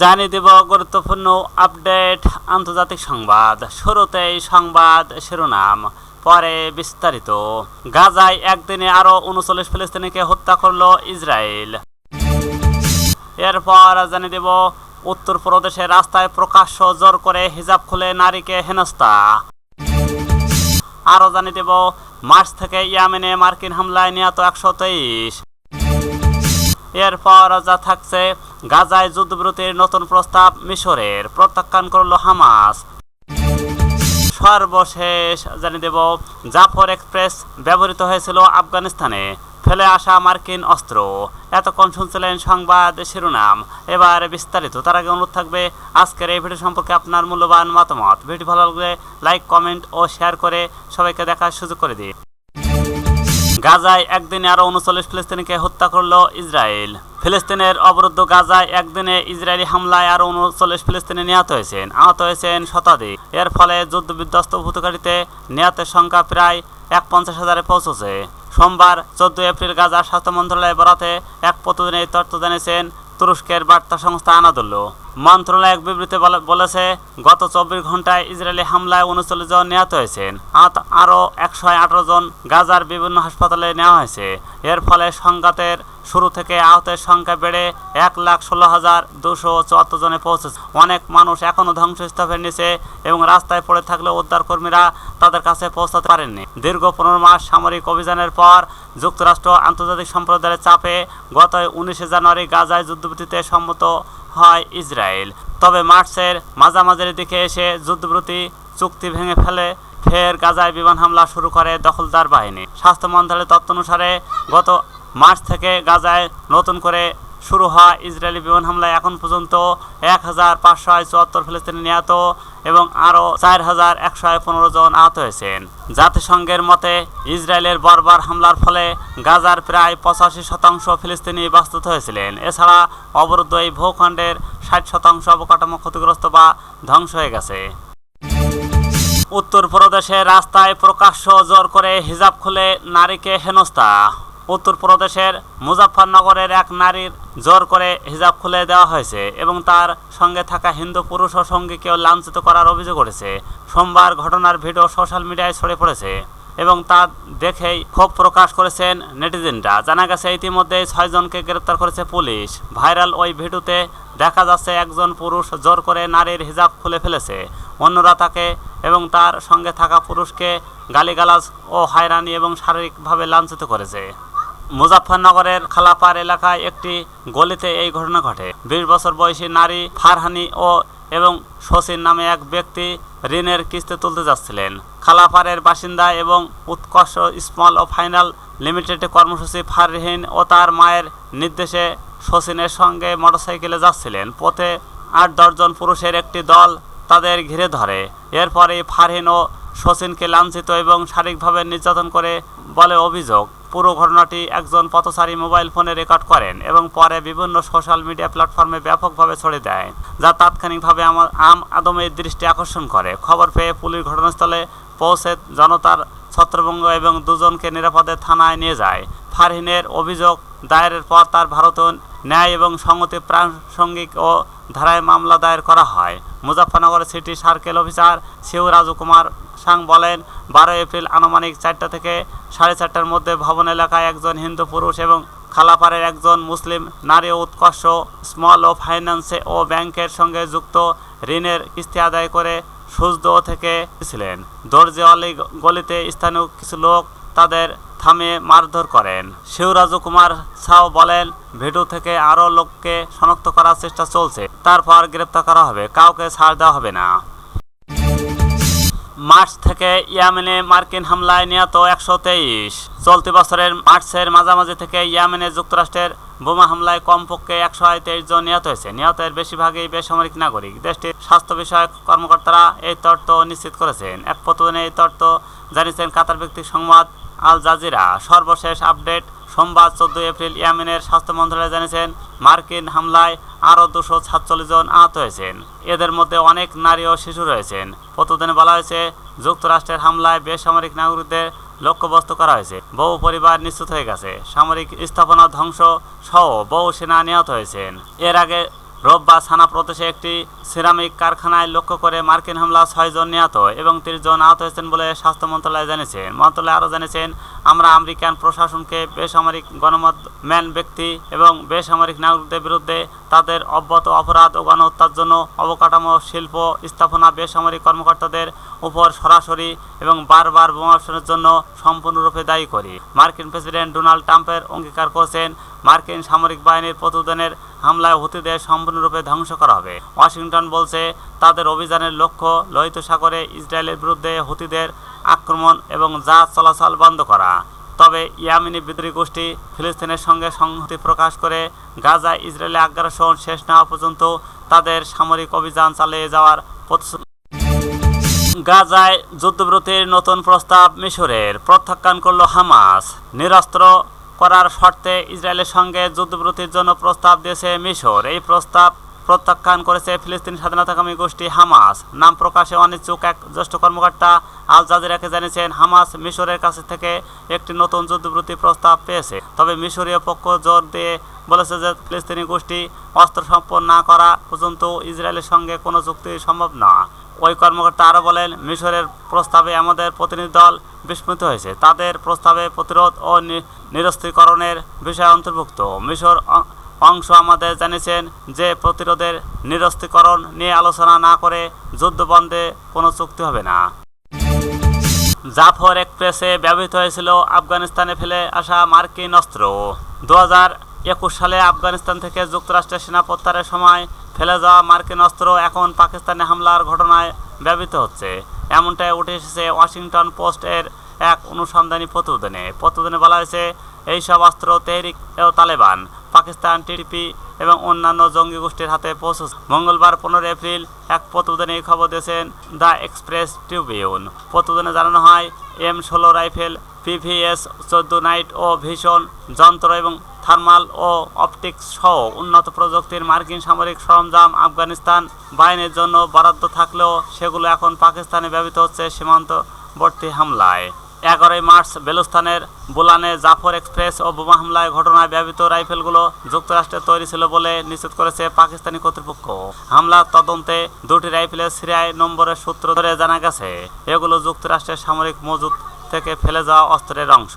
জানিয়ে দেব গুরুত্বপূর্ণ আপডেট আন্তর্জাতিক সংবাদ। শুরুতেই সংবাদ শিরোনাম, পরে বিস্তারিত। গাজায় একদিনে আরও উনচল্লিশ ফিলিস্তিনিকে হত্যা করল ইসরায়েল। এরপর জানিয়ে দেব উত্তরপ্রদেশের রাস্তায় প্রকাশ্য জোর করে হিজাব খুলে নারীকে হেনস্থা। আরও জানিয়ে দেব, মার্চ থেকে ইয়ামেনে মার্কিন হামলায় নিহত একশো তেইশ। এরপর যা থাকছে, গাজায় যুদ্ধবিরতির নতুন প্রস্তাব মিশরের প্রত্যাখ্যান করল হামাস। সর্বশেষ জানিয়ে দেব, জাফর এক্সপ্রেস ব্যবহৃত হয়েছিল আফগানিস্তানে, ফেলে আসা মার্কিন অস্ত্র। এতক্ষণ শুনছিলেন সংবাদ শিরোনাম। এবার বিস্তারিত। তার আগে অনুরোধ থাকবে, আজকের এই ভিডিও সম্পর্কে আপনার মূল্যবান মতামত। ভিডিও ভালো লাগলে লাইক, কমেন্ট ও শেয়ার করে সবাইকে দেখার সুযোগ করে দিন। গাজায় একদিনে আরও উনচল্লিশ ফিলিস্তিনিকে হত্যা করল ইসরায়েল। ফিলিস্তিনের অবরুদ্ধ গাজায় একদিনে ইসরায়েলি হামলায় আরও উনচল্লিশ ফিলিস্তিনি নিহত হয়েছেন, আহত হয়েছেন শতাধিক। এর ফলে যুদ্ধ বিধ্বস্ত ভূতকারীতে নিহতের সংখ্যা প্রায় এক পঞ্চাশ হাজারে পৌঁছেছে। সোমবার চোদ্দ এপ্রিল গাজার স্বাস্থ্য মন্ত্রণালয় বরাতে এক প্রতিদিন এই তথ্য জানিয়েছেন তুরস্কের বার্তা সংস্থা আনাদুল্লু। মন্ত্রণালয় এক বিবৃতি বলে- বলেছে, গত চব্বিশ ঘন্টায় ইসরায়েলি হামলায় উনচল্লিশ জন নিহত হয়েছেন। আরও একশো আঠারো জন গাজার বিভিন্ন হাসপাতালে নেওয়া হয়েছে। এর ফলে সংঘাতের শুরু থেকে আহতের সংখ্যা বেড়ে এক লাখ ষোলো হাজার দুশো চুয়াত্তর জনে পৌঁছেছে। অনেক মানুষ এখনও ধ্বংসস্তূপের নিচে এবং রাস্তায় পড়ে থাকলেও উদ্ধারকর্মীরা তাদের কাছে পৌঁছাতে পারেননি। দীর্ঘ পনেরো মাস সামরিক অভিযানের পর যুক্তরাষ্ট্র আন্তর্জাতিক সম্প্রদায়ের চাপে গত উনিশে জানুয়ারি গাজায় যুদ্ধবিরতিতে সম্মত হয় ইসরায়েল। তবে মার্চের মাঝামাঝির দিকে এসে যুদ্ধবিরতি চুক্তি ভেঙে ফেলে ফের গাজায় বিমান হামলা শুরু করে দখলদার বাহিনী। স্বাস্থ্য মন্ত্রণালয়ের তথ্য অনুসারে গত মার্চ থেকে গাজায় নতুন করে শুরু হওয়া ইসরায়েলি বিমান হামলায়। এখন পর্যন্ত এক হাজার পাঁচশো চুয়াত্তর ফিলিস্তিনি নিহত এবং আরও চার হাজার একশো পনেরো জন আহত হয়েছেন। জাতিসংঘের মতে, ইসরায়েলের বর্বর হামলার ফলে গাজার প্রায় পঁচাশি শতাংশ ফিলিস্তিনি বাস্তুত হয়েছিলেন। এছাড়া অবরুদ্ধ এই ভূখণ্ডের ষাট শতাংশ অবকাঠামো ক্ষতিগ্রস্ত বা ধ্বংস হয়ে গেছে। উত্তরপ্রদেশের রাস্তায় প্রকাশ্য জোর করে হিজাব খুলে নারীকে হেনস্থা। উত্তরপ্রদেশের মুজাফফরনগরের এক নারীর জোর করে হিজাব খুলে দেওয়া হয়েছে এবং তার সঙ্গে থাকা হিন্দু পুরুষ ও সঙ্গীকেও লাঞ্ছিত করার অভিযোগ করেছে সোমবার ঘটনার ভিডিও সোশ্যাল মিডিয়ায় ছড়িয়ে পড়েছে এবং তা দেখেই ক্ষোভ প্রকাশ করেছেন নেটিজেনরা। জানা গেছে, ইতিমধ্যেই ছয়জনকে গ্রেপ্তার করেছে পুলিশ। ভাইরাল ওই ভিডিওতে দেখা যাচ্ছে, একজন পুরুষ জোর করে নারীর হিজাব খুলে ফেলেছে। অন্যরা তাকে এবং তার সঙ্গে থাকা পুরুষকে গালিগালাজ ও হয়রানি এবং শারীরিকভাবে লাঞ্ছিত করেছে। মুজাফফরনগরের খালাপার এলাকায় একটি গলিতে এই ঘটনা ঘটে। বিশ বছর বয়সী নারী ফারহানি ও এবং শশীর নামে এক ব্যক্তি ঋণের কিস্তি তুলতে যাচ্ছিলেন। খালাপাড়ের বাসিন্দা এবং উৎকর্ষ স্মল ও ফাইনাল লিমিটেডে কর্মসূচি ফারহিন ও তার মায়ের নির্দেশে শচীনের সঙ্গে মোটরসাইকেলে যাচ্ছিলেন। পথে আট দশজন পুরুষের একটি দল তাদের ঘিরে ধরে। এরপরে ফারহিন ও শচীনকে লাঞ্ছিত এবং শারীরিকভাবে নির্যাতন করে বলে অভিযোগ। পুরো ঘটনাটি একজন পথচারী মোবাইল ফোনে রেকর্ড করেন এবং পরে বিভিন্ন সোশ্যাল মিডিয়া প্ল্যাটফর্মে ব্যাপকভাবে ছড়ে দেয়, যা তাৎক্ষণিকভাবে আম আদমের দৃষ্টি আকর্ষণ করে। খবর পেয়ে পুলিশ ঘটনাস্থলে পৌঁছে জনতার ছত্রভঙ্গ এবং দুজনকে নিরাপদে থানায় নিয়ে যায়। ফারহিনের অভিযোগ, দায়েরের পর তার ভারতীয় ন্যায় এবং সংগতি প্রাসঙ্গিক ও ধারায় মামলা দায়ের করা হয়। Muzaffarnagar city circle officer Shiv Raju Kumar সাং বলেন, বারো এপ্রিল আনুমানিক চারটা থেকে সাড়ে চারটার মধ্যে ভবন এলাকায় একজন হিন্দু পুরুষ এবং খালাপাড়ের একজন মুসলিম নারী উৎকর্ষ, স্মল ও ফাইন্যান্সে ও ব্যাংকের সঙ্গে যুক্ত ঋণের কিস্তি আদায় করে সুজদো থেকে ছিলেন দর্জিওয়ালি গলিতে স্থানীয় কিছু লোক তাদের থামে মারধর করেন। শিবরাজু কুমার সাও বলেন ভিডিও থেকে আরও লোককে শনাক্ত করার চেষ্টা চলছে। তারপর গ্রেপ্তার করা হবে। কাউকে ছাড় দেওয়া হবে না। মার্চ থেকে ইয়ামেনে মার্কিন হামলায় নিহত একশো তেইশ। চলতি বছরের মার্চের মাঝামাঝি থেকে ইয়েমেনে যুক্তরাষ্ট্রের বোমা হামলায় কমপক্ষে একশো তেইশ জন নিহত হয়েছে। নিহতের বেশিরভাগই বেসামরিক নাগরিক। দেশটির স্বাস্থ্য বিষয়ক কর্মকর্তারা এই তথ্য নিশ্চিত করেছেন। এক প্রতিদিনে এই তথ্য জানিয়েছেন কাতার ভিত্তিক সংবাদ আল জাজিরা। সর্বশেষ আপডেট, সোমবার চোদ্দ এপ্রিল ইয়ামেনের স্বাস্থ্য মন্ত্রণালয় জানিয়েছেন, মার্কিন হামলায় আরও দুশো সাতচল্লিশ জন আহত হয়েছেন। এদের মধ্যে অনেক নারী ও শিশু রয়েছেন। প্রতিদিনে বলা হয়েছে, যুক্তরাষ্ট্রের হামলায় বেসামরিক নাগরিকদের লক্ষ্যবস্তু করা হয়েছে। বহু পরিবার নিশ্চিত হয়ে গেছে। সামরিক স্থাপনা ধ্বংস সহ বহু সেনা নিহত হয়েছেন। এর আগে রোববার সানা প্রদেশে একটি সিরামিক কারখানায় লক্ষ্য করে মার্কিন হামলা ছয়জন নিহত এবং তিরিশ জন আহত হয়েছেন বলে স্বাস্থ্য মন্ত্রণালয় জানিয়েছে। মন্ত্রণালয় আরও জানিয়েছেন আমরা আমেরিকান প্রশাসনকে বেসামরিক গণমাধ্যম ব্যক্তি এবং বেসামরিক নাগরিকদের বিরুদ্ধে তাদের অব্যাহত অপরাধ ও গণহত্যার জন্য অবকাঠামো, শিল্প স্থাপনা, বেসামরিক কর্মকর্তাদের উপর সরাসরি এবং বারবার বোমাবর্ষণের জন্য সম্পূর্ণরূপে দায়ী করি। মার্কিন প্রেসিডেন্ট ডোনাল্ড ট্রাম্পের অঙ্গীকার করেছেন, মার্কিন সামরিক বাহিনীর প্রতিদিনের হামলায় হুতিদের সম্পূর্ণরূপে ধ্বংস করা হবে। ওয়াশিংটন বলছে, তাদের অভিযানের লক্ষ্য লোহিত সাগরে ইসরায়েলের বিরুদ্ধে হুতিদের আক্রমণ এবং জাহাজ চলাচল বন্ধ করা। তবে ইয়ামিনি বিদ্রোহী গোষ্ঠী ফিলিস্তিনের সঙ্গে সংহতি প্রকাশ করে গাজা ইসরায়েলে আগ্রাসন শেষ না হওয়া পর্যন্ত তাদের সামরিক অভিযান চালিয়ে যাওয়ার প্রতিশ্রুতি গাজায় যুদ্ধবিরতির নতুন প্রস্তাব মিশরের প্রত্যাখ্যান করল হামাস। নিরস্ত্র করার শর্তে ইসরায়েলের সঙ্গে যুদ্ধবিরতির জন্য প্রস্তাব দিয়েছে মিশর। এই প্রস্তাব প্রত্যাখ্যান করেছে ফিলিস্তিন স্বাধীনতাকামী গোষ্ঠী হামাস। নাম প্রকাশে অনিচ্ছুক এক জ্যেষ্ঠ কর্মকর্তা আল জাজিরাকে জানিয়েছেন, হামাস মিশরের কাছে থেকে একটি নতুন যুদ্ধবিরতি প্রস্তাব পেয়েছে। তবে মিশরীয় পক্ষ জোর দিয়ে বলেছে যে, ফিলিস্তিনি গোষ্ঠী অস্ত্র সম্পন্ন না করা পর্যন্ত ইসরায়েলের সঙ্গে কোনো চুক্তি সম্ভব না। ওই কর্মকর্তা আরও বলেন, মিশরের প্রস্তাবে আমাদের প্রতিনিধি দল বিস্মিত হয়েছে। তাদের প্রস্তাবে প্রতিরোধ ও নিরস্ত্রীকরণের বিষয় অন্তর্ভুক্ত। মিশর অংশ আমাদের জানিয়েছেন যে, প্রতিরোধের নিরস্ত্রীকরণ নিয়ে আলোচনা না করে যুদ্ধ বন্ধে কোনো চুক্তি হবে না। জাফর এক্সপ্রেসে ব্যবহৃত হয়েছিল আফগানিস্তানে ফেলে আসা মার্কিন অস্ত্র। দু একুশ সালে আফগানিস্তান থেকে যুক্তরাষ্ট্রের সেনা প্রত্যাহারের সময় ফেলে যাওয়া মার্কিন অস্ত্র এখন পাকিস্তানে হামলার ঘটনায় ব্যবহৃত হচ্ছে। এমনটাই উঠে এসেছে ওয়াশিংটন পোস্টের এক অনুসন্ধানী প্রতিবেদনে। প্রতিবেদনে বলা হয়েছে, এইসব অস্ত্র তেহরিক ও তালেবান। পাকিস্তান টিডিপি এবং অন্যান্য জঙ্গি গোষ্ঠীর হাতে পৌঁছেছে মঙ্গলবার পনেরো এপ্রিল এক প্রতিবেদনে এই খবর দিয়েছেন দ্য এক্সপ্রেস ট্রিবিউন। প্রতিবেদনে জানানো হয়, এম ষোলো রাইফেল, পিভিএস, চোদ্দ নাইট ও ভীষণ যন্ত্র এবং থার্মাল ও অপটিক্স সহ উন্নত প্রযুক্তির মার্কিন সামরিক সরঞ্জাম আফগানিস্তান বাহিনীর জন্য বরাদ্দ থাকলেও সেগুলো এখন পাকিস্তানে ব্যবহৃত হচ্ছে সীমান্তবর্তী হামলায়। এগারোই মার্চ বেলুস্তানের বুলানে জাফর এক্সপ্রেস ও বোমা হামলায় ঘটনায় ব্যবহৃত রাইফেলগুলো যুক্তরাষ্ট্রে তৈরি ছিল বলে নিশ্চিত করেছে পাকিস্তানি কর্তৃপক্ষ। হামলার তদন্তে দুটি রাইফেলের সিরিয়ায় নম্বরের সূত্র ধরে জানা গেছে, এগুলো যুক্তরাষ্ট্রের সামরিক মজুদ থেকে ফেলে যাওয়া অস্ত্রের অংশ।